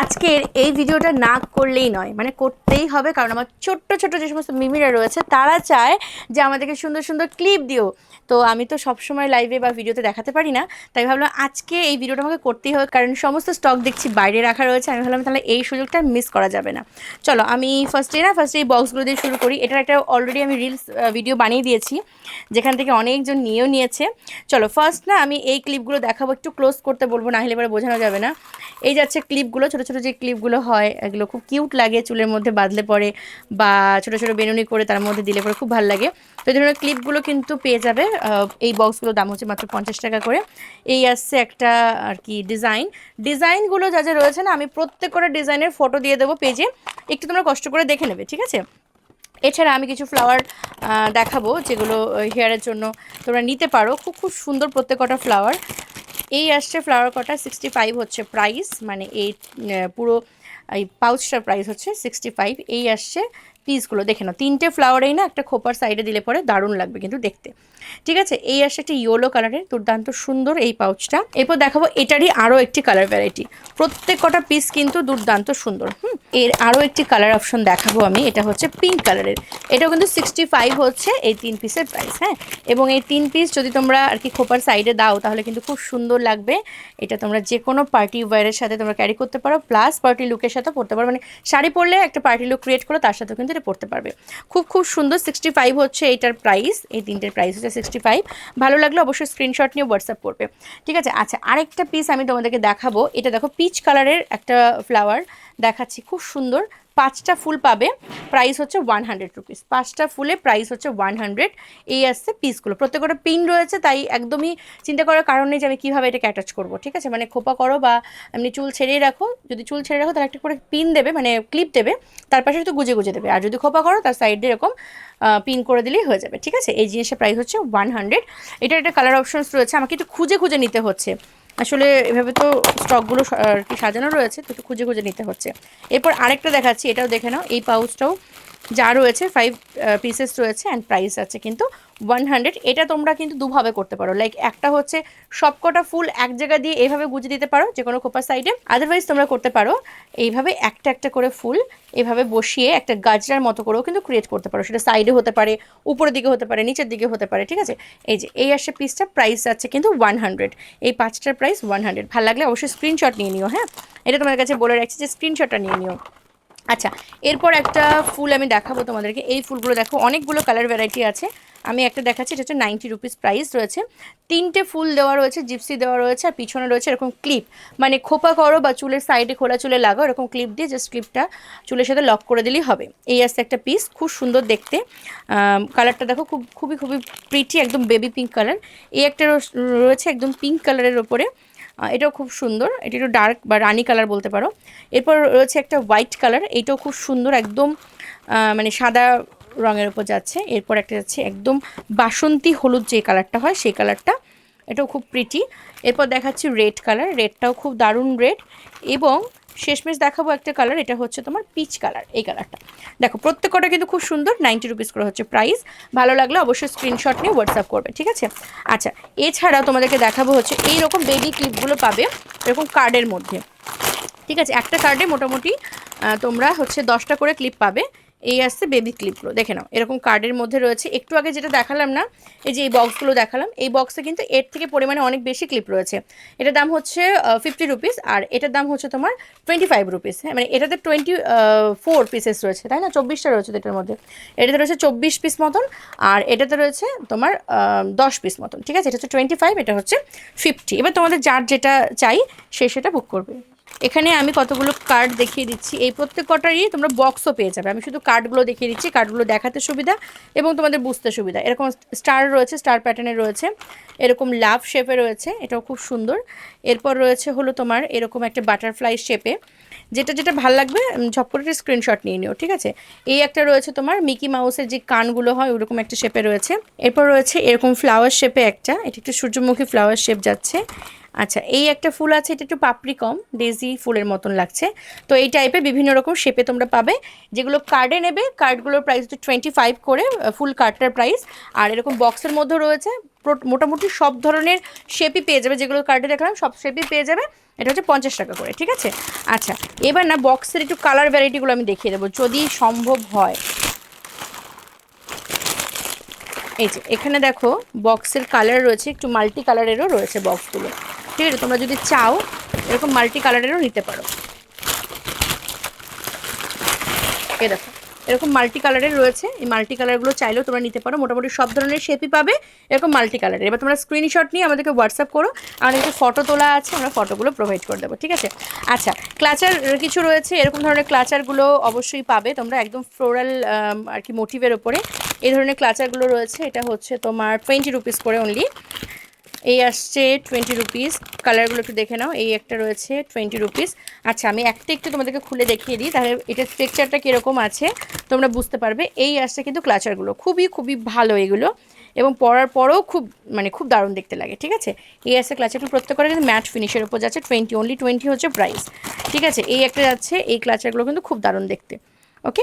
আজকের এই ভিডিওটা না করলেই নয় মানে করতেই হবে, কারণ আমার ছোট্ট ছোট্ট যে সমস্ত মিমিরা রয়েছে, তারা চায় যে আমাদেরকে সুন্দর সুন্দর ক্লিপ দিও। তো আমি তো সবসময় লাইভে বা ভিডিওতে দেখাতে পারি না, তাই ভাবলাম আজকে এই ভিডিওটা আমাকে করতেই হবে, কারণ সমস্ত স্টক দেখছি বাইরে রাখা রয়েছে, আমি ভাবলাম তাহলে এই সুযোগটা মিস করা যাবে না। চলো, আমি ফার্স্টে না ফার্স্টে এই বক্সগুলো দিয়ে শুরু করি, এটার একটা অলরেডি আমি রিলস ভিডিও বানিয়ে দিয়েছি, যেখান থেকে অনেকজন নিয়েও নিয়েছে। চলো ফার্স্ট না আমি এই ক্লিপগুলো দেখাবো, একটু ক্লোজ করতে বলব, না হলে এবারে বোঝানো যাবে না। এই যাচ্ছে ক্লিপগুলো ছোটো ছোটো যে ক্লিপগুলো হয়, এগুলো খুব কিউট লাগে, চুলের মধ্যে বাঁধলে পরে বা ছোটো ছোটো বেনুনি করে তার মধ্যে দিলে পরে খুব ভালো লাগে। তো এই ধরনের ক্লিপগুলো কিন্তু পেয়ে যাবে এই বক্সগুলোর দাম হচ্ছে মাত্র পঞ্চাশ টাকা করে। এই আসছে একটা আর কি ডিজাইন। ডিজাইনগুলো যা যা রয়েছে না, আমি প্রত্যেক করে ডিজাইনের ফটো দিয়ে দেবো পেজে, একটু তোমরা কষ্ট করে দেখে নেবে, ঠিক আছে? এছাড়া আমি কিছু ফ্লাওয়ার দেখাবো যেগুলো হেয়ারের জন্য তোমরা নিতে পারো। খুব খুব সুন্দর প্রত্যেকটা ফ্লাওয়ার। এই আসছে ফ্লাওয়ার কটা সিক্সটি ফাইভ হচ্ছে প্রাইস মানে এই পুরো, এই পাউচটার প্রাইস হচ্ছে সিক্সটি ফাইভ এই আসছে পিসগুলো দেখে নাও। তিনটে ফ্লাওয়ারেই না একটা খোপার সাইডে দিলে পরে দারুণ লাগবে কিন্তু দেখতে। ঠিক আছে? এই আসছে একটা ইয়েলো কালারের দুর্দান্ত সুন্দর এই পাউচটা এরপর দেখাবো এটারই আরও একটি কালার ভ্যারাইটি প্রত্যেক কটা পিস কিন্তু দুর্দান্ত সুন্দর, হুম? এর আরও একটি কালার অপশন দেখাবো আমি। এটা হচ্ছে পিঙ্ক কালারের এটাও কিন্তু সিক্সটি ফাইভ হচ্ছে এই তিন পিসের প্রাইস হ্যাঁ? এবং এই তিন পিস যদি তোমরা আর কি খোপার সাইডে দাও, তাহলে কিন্তু খুব সুন্দর লাগবে। এটা তোমরা যে কোনো পার্টি ওয়্যারের সাথে তোমরা ক্যারি করতে পারো। প্লাস পার্টি লুকের সাথে পরতে পারো। মানে শাড়ি পরলে একটা পার্টি লুক ক্রিয়েট করো, তার সাথেও কিন্তু এটা পড়তে পারবে। খুব খুব সুন্দর সিক্সটি ফাইভ হচ্ছে এইটার প্রাইস এই তিনটের প্রাইস হচ্ছে সিক্সটি ফাইভ ভালো লাগলে অবশ্যই স্ক্রিনশট নিয়ে হোয়াটসঅ্যাপ করবে। ঠিক আছে? আচ্ছা আরেকটা পিস আমি তোমাদেরকে দেখাবো। এটা দেখো পিচ কালারের একটা ফ্লাওয়ার দেখাচ্ছি, খুব সুন্দর। পাঁচটা ফুল পাবে প্রাইস হচ্ছে ওয়ান হান্ড্রেড রুপিস পাঁচটা ফুলে প্রাইস হচ্ছে ওয়ান হান্ড্রেড এই আসছে পিসগুলো প্রত্যেকটা পিন রয়েছে, তাই একদমই চিন্তা করার কারণ নেই যে আমি কীভাবে এটাকে অ্যাটাচ করব, ঠিক আছে? মানে খোপা করো বা এমনি চুল ছেড়েই রাখো। যদি চুল ছেড়ে রাখো, তাহলে একটা করে পিন দেবে মানে ক্লিপ দেবে। তার পাশে একটু গুজে গুজে দেবে। আর যদি খোপা করো, তার সাইডে এরকম পিন করে দিলেই হয়ে যাবে, ঠিক আছে? এই জিনিসের প্রাইস হচ্ছে ওয়ান হান্ড্রেড এটার একটা কালার অপশনস রয়েছে। আমাকে একটু খুঁজে খুঁজে নিতে হচ্ছে। আসলে এভাবে তো স্টকগুলো আর কি সাজানো রয়েছে, তো একটু খুঁজে খুঁজে নিতে হচ্ছে। এরপর আরেকটা দেখাচ্ছি, এটাও দেখে নাও, এই পাউচটাও যা রয়েছে ফাইভ পিসেস রয়েছে অ্যান্ড প্রাইস আছে কিন্তু ওয়ান হান্ড্রেড এটা তোমরা কিন্তু দুভাবে করতে পারো। লাইক একটা হচ্ছে সবকটা ফুল এক জায়গা দিয়ে এইভাবে গুজে দিতে পারো যে কোনো খোপার সাইডে আদারওয়াইজ তোমরা করতে পারো, এইভাবে একটা একটা করে ফুল এভাবে বসিয়ে একটা গাজরার মতো করেও কিন্তু ক্রিয়েট করতে পারো। সেটা সাইডে হতে পারে, উপরের দিকে হতে পারে, নিচের দিকে হতে পারে, ঠিক আছে? এই যে, এই আসছে পিসটা প্রাইস আছে কিন্তু ওয়ান হান্ড্রেড এই পাঁচটার প্রাইস ওয়ান হান্ড্রেড ভালো লাগলে অবশ্যই স্ক্রিনশট নিয়ে নিও হ্যাঁ? এটা তোমার কাছে বলে রাখছি যে স্ক্রিনশটটা নিয়ে নিও। আচ্ছা এরপর একটা ফুল আমি দেখাবো তোমাদেরকে। এই ফুলগুলো দেখো, অনেকগুলো কালার ভ্যারাইটি আছে। আমি একটা দেখাচ্ছি, এটা হচ্ছে নাইনটি রুপিস প্রাইস রয়েছে। তিনটে ফুল দেওয়া রয়েছে জিপসি দেওয়া রয়েছে, আর পিছনে রয়েছে এরকম ক্লিপ মানে খোপা করো বা চুলের সাইডে খোলা চুলে লাগাও, এরকম ক্লিপ দিয়ে জাস্ট ক্লিপটা চুলের সাথে লক করে দিলেই হবে। এই আসছে একটা পিস খুব সুন্দর দেখতে। কালারটা দেখো, খুব, খুবই খুবই প্রিটি একদম বেবি পিঙ্ক কালার এই একটা রয়েছে একদম পিঙ্ক কালারের ওপরে। এটাও খুব সুন্দর। এটা একটু ডার্ক বা রানি কালার বলতে পারো। এরপর রয়েছে একটা হোয়াইট কালার এইটাও খুব সুন্দর, একদম মানে সাদা রঙের উপর যাচ্ছে। এরপর একটা যাচ্ছে একদম বাসন্তী হলুদ যে কালারটা হয়, সেই কালারটা এটাও খুব প্রিটি এরপর দেখাচ্ছি রেড কালার রেডটাও খুব দারুণ রেড এবং শেষমেশ দেখাবো একটা কালার এটা হচ্ছে তোমার পিচ কালার এই কালারটা দেখো প্রত্যেক প্রত্যেকটা কিন্তু খুব সুন্দর নাইনটি রুপিস করে হচ্ছে প্রাইস ভালো লাগলে অবশ্যই স্ক্রিনশট নিয়ে হোয়াটসঅ্যাপ করবে, ঠিক আছে? আচ্ছা এছাড়াও তোমাদেরকে দেখাবো হচ্ছে এই রকম বেবি ক্লিপগুলো পাবে, এরকম কার্ডের মধ্যে। ঠিক আছে, একটা কার্ডে মোটামুটি তোমরা হচ্ছে দশটা করে ক্লিপ পাবে। এই আসছে বেবি ক্লিপগুলো দেখে নাও, এরকম কার্ডের মধ্যে রয়েছে। একটু আগে যেটা দেখালাম না, এই যে এই বক্সগুলো দেখালাম, এই বক্সে কিন্তু এর থেকে পরিমাণে অনেক বেশি ক্লিপ রয়েছে। এটার দাম হচ্ছে ফিফটি রুপিস আর এটার দাম হচ্ছে তোমার টোয়েন্টি ফাইভ রুপিস হ্যাঁ মানে এটাতে টোয়েন্টি ফোর পিসেস রয়েছে, তাই না? চব্বিশটা রয়েছে এটার মধ্যে। এটাতে রয়েছে চব্বিশ পিস মতন আর এটাতে রয়েছে তোমার দশ পিস মতন, ঠিক আছে? এটা হচ্ছে টোয়েন্টি ফাইভ এটা হচ্ছে ফিফটি এবার তোমাদের যার যেটা চাই, সে সেটা বুক করবে। এখানে আমি কতগুলো কার্ড দেখিয়ে দিচ্ছি। এই প্রত্যেক কটারই তোমরা বক্সও পেয়ে যাবে। আমি শুধু কার্ডগুলো দেখিয়ে দিচ্ছি। কার্ডগুলো দেখাতে সুবিধা এবং তোমাদের বুঝতে সুবিধা। এরকম স্টার রয়েছে স্টার প্যাটার্নে রয়েছে। এরকম লাভ শেপে রয়েছে। এটাও খুব সুন্দর। এরপর রয়েছে হলো তোমার এরকম একটা বাটারফ্লাই শেপে যেটা যেটা ভালো লাগবে ঝপ করে স্ক্রিনশট নিয়ে নিও, ঠিক আছে? এই একটা রয়েছে তোমার মিকি মাউসের যে কানগুলো হয়, ওরকম একটা শেপে রয়েছে। এরপর রয়েছে এরকম ফ্লাওয়ার শেপে একটা, এটা একটু সূর্যমুখী ফ্লাওয়ার শেপ যাচ্ছে। আচ্ছা এই একটা ফুল আছে, এটা একটু পাপড়ি কম ডেজি ফুলের মতন লাগছে। তো এই টাইপের বিভিন্ন রকম শেপে তোমরা পাবে। যেগুলো কার্ডে নেবে কার্ডগুলোর প্রাইস হচ্ছে টোয়েন্টি ফাইভ করে ফুল কার্ডটার প্রাইস আর এরকম বক্সের মধ্যে রয়েছে মোটামুটি সব ধরনের শেপই পেয়ে যাবে, যেগুলো কার্ডে দেখলাম, সব শেপই পেয়ে যাবে। এটা হচ্ছে পঞ্চাশ টাকা করে, ঠিক আছে? আচ্ছা এবার না বক্সের একটু কালার ভ্যারাইটিগুলো আমি দেখিয়ে দেবো, যদি সম্ভব হয়। এই যে, এখানে দেখো বক্সের কালার রয়েছে, একটু মাল্টি কালারেরও রয়েছে বক্সগুলো ঠিক আছে? তোমরা যদি চাও, এরকম মাল্টি কালারেরও নিতে পারো। এ দেখো এরকম মাল্টি কালারের রয়েছে। এই মাল্টি কালারগুলো চাইলেও তোমরা নিতে পারো। মোটামুটি সব ধরনের শেপই পাবে এরকম মাল্টি কালারের এবার তোমরা স্ক্রিনশট নিয়ে আমাদেরকে হোয়াটসঅ্যাপ করো। আমাদেরকে ফটো তোলা আছে, আমরা ফটোগুলো প্রোভাইড করে দেবো, ঠিক আছে? আচ্ছা ক্লাচার কিছু রয়েছে। এরকম ধরনের ক্লাচারগুলো অবশ্যই পাবে তোমরা একদম ফ্লোরাল আর কি মোটিভের ওপরে এই ধরনের ক্লাচারগুলো রয়েছে। এটা হচ্ছে তোমার টোয়েন্টি রুপিস করে অনলি এই আসছে টোয়েন্টি রুপিস কালারগুলো একটু দেখে নাও। এই একটা রয়েছে টোয়েন্টি রুপিস আচ্ছা আমি একটা একটু তোমাদেরকে খুলে দেখিয়ে দিই। তাহলে এটার স্ট্রাকচারটা কীরকম আছে, তোমরা বুঝতে পারবে। এই আসছে কিন্তু ক্লাচারগুলো খুবই খুবই ভালো এগুলো। এবং পরার পরেও খুব মানে খুব দারুণ দেখতে লাগে, ঠিক আছে? এই আসছে ক্লাচারগুলো প্রত্যেকটা কিন্তু ম্যাট ফিনিশের উপর যাচ্ছে। টোয়েন্টি অনলি টোয়েন্টি হচ্ছে প্রাইস ঠিক আছে? এই একটা যাচ্ছে। এই ক্লাচারগুলো কিন্তু খুব দারুণ দেখতে। ওকে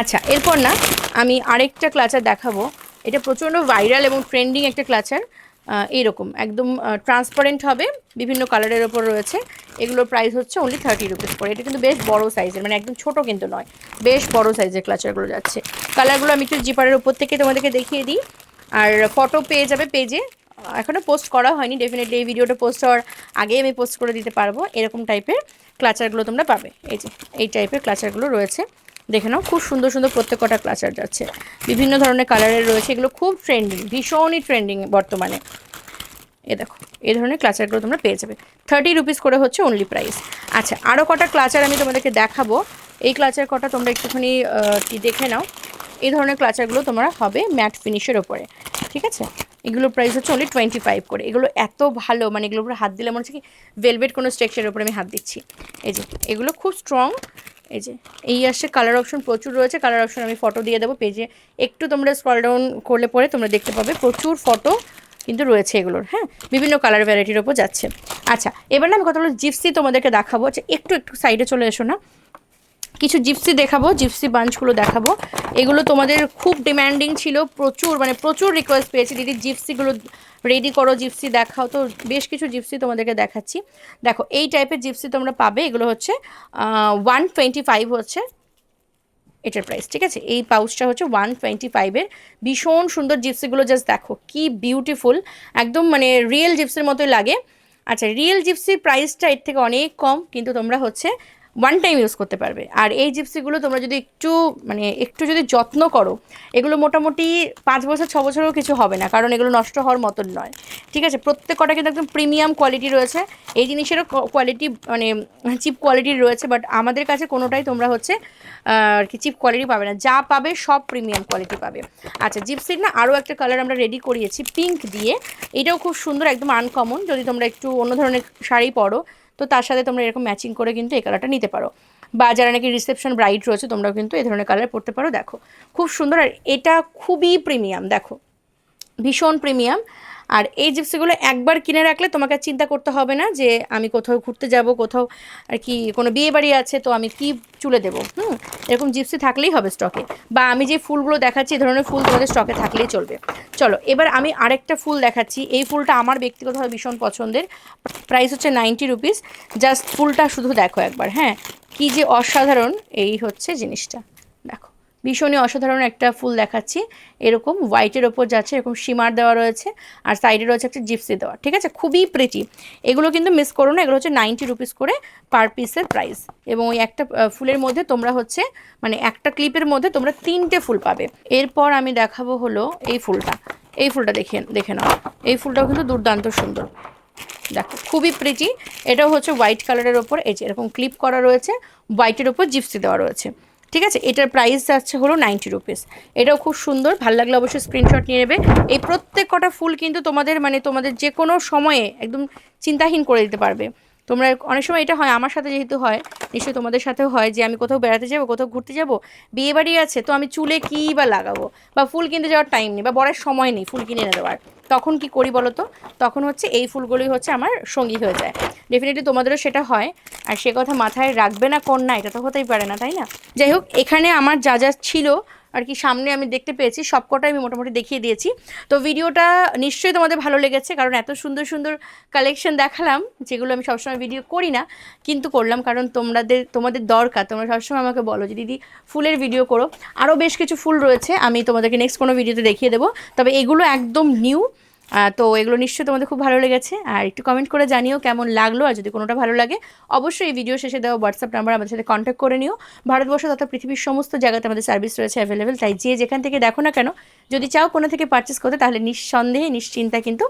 আচ্ছা এরপর না আমি আরেকটা ক্লাচার দেখাবো। এটা প্রচণ্ড ভাইরাল এবং ট্রেন্ডিং একটা ক্লাচার এইরকম। একদম ট্রান্সপারেন্ট হবে, বিভিন্ন কালারের ওপর রয়েছে। এগুলোর প্রাইস হচ্ছে অনলি থার্টি রুপিস করে। এটা কিন্তু বেশ বড় সাইজের মানে একদম ছোট কিন্তু নয়, বেশ বড় সাইজের ক্লাচারগুলো যাচ্ছে। কালারগুলো আমি একটু জিপারের উপর থেকে তোমাদেরকে দেখিয়ে দিই। আর ফটো পেয়ে যাবে পেজে এখনও পোস্ট করা হয়নি ডেফিনেটলি এই ভিডিওটা পোস্ট হওয়ার আগেই আমি পোস্ট করে দিতে পারব। এরকম টাইপের ক্লাচারগুলো তোমরা পাবে। এই যে, এই টাইপের ক্লাচারগুলো রয়েছে। দেখে নাও, খুব সুন্দর সুন্দর প্রত্যেকটা ক্লাচার যাচ্ছে। বিভিন্ন ধরনের কালারের রয়েছে, এগুলো খুব ট্রেন্ডিং ভীষণই ট্রেন্ডিং বর্তমানে। এ দেখো এই ধরনের ক্লাচারগুলো তোমরা পেয়ে যাবে। থার্টি রুপিস করে হচ্ছে অনলি প্রাইস আচ্ছা আরও কটা ক্লাচার আমি তোমাদেরকে দেখাবো। এই ক্লাচার কটা তোমরা একটুখানি দেখে নাও। এই ধরনের ক্লাচারগুলো তোমরা হবে ম্যাট ফিনিশের ওপরে, ঠিক আছে? এগুলোর প্রাইস হচ্ছে অনলি টোয়েন্টি ফাইভ করে। এগুলো এত ভালো মানে এগুলোর উপরে হাত দিলে মনে হচ্ছে কি ভেলভেট কোনো স্ট্রাকচারের উপরে আমি হাত দিচ্ছি। এই যে, এগুলো খুব স্ট্রং এই যে, এই আসছে কালার অপশন প্রচুর রয়েছে কালার অপশন আমি ফটো দিয়ে দেবো পেজে একটু তোমরা স্ক্রল ডাউন করলে পরে তোমরা দেখতে পাবে প্রচুর ফটো কিন্তু রয়েছে এগুলোর হ্যাঁ? বিভিন্ন কালার ভ্যারাইটির ওপর যাচ্ছে। আচ্ছা এবার না আমি কথা বলো জিপসি তোমাদেরকে দেখাবো। আচ্ছা একটু একটু সাইডে চলে এসো না। কিছু জিপসি দেখাবো জিপসি বাঞ্চগুলো দেখাবো। এগুলো তোমাদের খুব ডিম্যান্ডিং ছিল, প্রচুর মানে প্রচুর রিকোয়েস্ট পেয়েছি। দিদি জিপসিগুলো রেডি করো জিপসি দেখাও। তো বেশ কিছু জিপসি তোমাদেরকে দেখাচ্ছি। দেখো, এই টাইপের জিপসি তোমরা পাবে, এগুলো হচ্ছে ওয়ান টোয়েন্টি ফাইভ হচ্ছে এটার প্রাইস ঠিক আছে? এই পাউচটা হচ্ছে ওয়ান টোয়েন্টি ফাইভের ভীষণ সুন্দর জিপসিগুলো জাস্ট দেখো, কি বিউটিফুল একদম মানে রিয়েল জিপসির মতোই লাগে। আচ্ছা রিয়েল জিপসির প্রাইসটা এর থেকে অনেক কম, কিন্তু তোমরা হচ্ছে ওয়ান টাইম ইউজ করতে পারবে। আর এই জিপসিগুলো তোমরা যদি একটু মানে একটু যদি যত্ন করো, এগুলো মোটামুটি পাঁচ বছর, ছ বছরেও কিছু হবে না, কারণ এগুলো নষ্ট হওয়ার মতন নয়। ঠিক আছে? প্রত্যেক কটা কিন্তু একদম প্রিমিয়াম কোয়ালিটি রয়েছে। এই জিনিসেরও কোয়ালিটি মানে চিপ কোয়ালিটির রয়েছে বাট আমাদের কাছে কোনোটাই তোমরা হচ্ছে আর কি চিপ কোয়ালিটি পাবে না। যা পাবে সব প্রিমিয়াম কোয়ালিটি পাবে। আচ্ছা জিপসির না আরও একটা কালার আমরা রেডি করিয়েছি পিঙ্ক দিয়ে। এটাও খুব সুন্দর, একদম আনকমন যদি তোমরা একটু অন্য ধরনের শাড়ি পরো তো তার সাথে তোমরা এরকম ম্যাচিং করে কিন্তু এই কালারটা নিতে পারো। বা যারা নাকি রিসেপশন ব্রাইট রয়েছে, তোমরাও কিন্তু এই ধরনের কালার পরতে পারো, দেখো। খুব সুন্দর, আর এটা খুবই প্রিমিয়াম দেখো। ভীষণ প্রিমিয়াম আর এই জিপসিগুলো একবার কিনে রাখলে তোমাকে চিন্তা করতে হবে না যে আমি কোথাও ঘুরতে যাব, কোথাও আর কি কোনো বিয়ে বাড়ি আছে, তো আমি কি চুলে দেবো, হুম? এরকম জিপসি থাকলেই হবে স্টকে বা আমি যে ফুলগুলো দেখাচ্ছি, এই ধরনের ফুল তোমাদের স্টকে থাকলেই চলবে। চলো, এবার আমি আরেকটা ফুল দেখাচ্ছি। এই ফুলটা আমার ব্যক্তিগতভাবে ভীষণ পছন্দের। প্রাইস হচ্ছে নাইনটি রুপিস জাস্ট ফুলটা শুধু দেখো একবার হ্যাঁ? কি যে অসাধারণ এই হচ্ছে জিনিসটা। দেখো। ভীষণই অসাধারণ একটা ফুল দেখাচ্ছি। এরকম হোয়াইটের ওপর যাচ্ছে, এরকম সীমার দেওয়া রয়েছে, আর সাইডে রয়েছে একটা জিপসি দেওয়া, ঠিক আছে? খুবই প্রেটি এগুলো কিন্তু মিস করো না, এগুলো হচ্ছে নাইনটি রুপিস করে পার পিসের প্রাইস এবং ওই একটা ফুলের মধ্যে তোমরা হচ্ছে মানে একটা ক্লিপের মধ্যে তোমরা তিনটে ফুল পাবে। এরপর আমি দেখাবো হলো এই ফুলটা। এই ফুলটা দেখে দেখে নাও। এই ফুলটাও কিন্তু দুর্দান্ত সুন্দর। দেখো, খুবই প্রিটি এটাও হচ্ছে হোয়াইট কালারের ওপর, এই যে এরকম ক্লিপ করা রয়েছে হোয়াইটের ওপর জিপসি দেওয়া রয়েছে। ঠিক আছে? এটার প্রাইস যাচ্ছে হলো নাইনটি রুপিস এটাও খুব সুন্দর, ভালো লাগলে অবশ্যই স্ক্রিনশট নিয়ে নেবে। এই প্রত্যেক কটা ফুল কিন্তু তোমাদের মানে তোমাদের যে কোনো সময়ে একদম চিন্তাহীন করে দিতে পারবে। তোমরা অনেক সময় এটা হয়, আমার সাথে যেহেতু হয়, নিশ্চয়ই তোমাদের সাথেও হয় যে আমি কোথাও বেড়াতে যাব, কোথাও ঘুরতে যাব, বিয়ে বাড়ি আছে, তো আমি চুলে কী বা লাগাবো? বা ফুল কিনতে যাওয়ার টাইম নেই, বা বড়ের সময় নেই ফুল কিনে এনে দেওয়ার। তখন কি করি বলো তো তখন হচ্ছে এই ফুলগুলোই হচ্ছে আমার সঙ্গী হয়ে যায়। ডেফিনেটলি তোমাদেরও সেটা হয়। আর সে কথা মাথায় রাখবে না কোন না, এটা তো হতেই পারে না, তাই না? যাই হোক, এখানে আমার যা যা ছিল আর কি সামনে আমি দেখতে পেয়েছি, সবকটাই আমি মোটামুটি দেখিয়ে দিয়েছি। তো ভিডিওটা নিশ্চয়ই তোমাদের ভালো লেগেছে, কারণ এত সুন্দর সুন্দর কালেকশন দেখালাম, যেগুলো আমি সবসময় ভিডিও করি না, কিন্তু করলাম কারণ তোমাদের তোমাদের দরকার। তোমরা সবসময় আমাকে বলো যে, দিদি, ফুলের ভিডিও করো। আরও বেশ কিছু ফুল রয়েছে, আমি তোমাদেরকে নেক্সট কোনো ভিডিওতে দেখিয়ে দেবো। তবে এগুলো একদম নিউ তো এগুলো নিশ্চয়ই তোমাদের খুব ভালো লেগেছে। আর একটু কমেন্ট করে জানিও কেমন লাগল, আর যদি কোনোটা ভালো লাগে, অবশ্যই এই ভিডিও শেষে দেওয়া হোয়াটসঅ্যাপ নাম্বার আমাদের সাথে কন্ট্যাক্ট করে নিও। ভারতবর্ষ তথা পৃথিবীর সমস্ত জায়গাতে আমাদের সার্ভিস রয়েছে অ্যাভেলেবেল তাই যে যেখান থেকে দেখো না কেন, যদি চাও কোনো থেকে পারচেস করতে, তাহলে নিঃসন্দেহে নিশ্চিন্তায় কিন্তু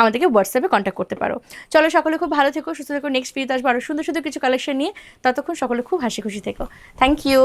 আমাদেরকে হোয়াটসঅ্যাপে কন্ট্যাক্ট করতে পারো। চলো সকলে খুব ভালো থেকো, সুস্থ থেকো। নেক্সট ভিডিওতে আসব আরও সুন্দর সুন্দর কিছু কালেকশন নিয়ে। ততক্ষণ সকলে খুব হাসি খুশি থেকো। Thank you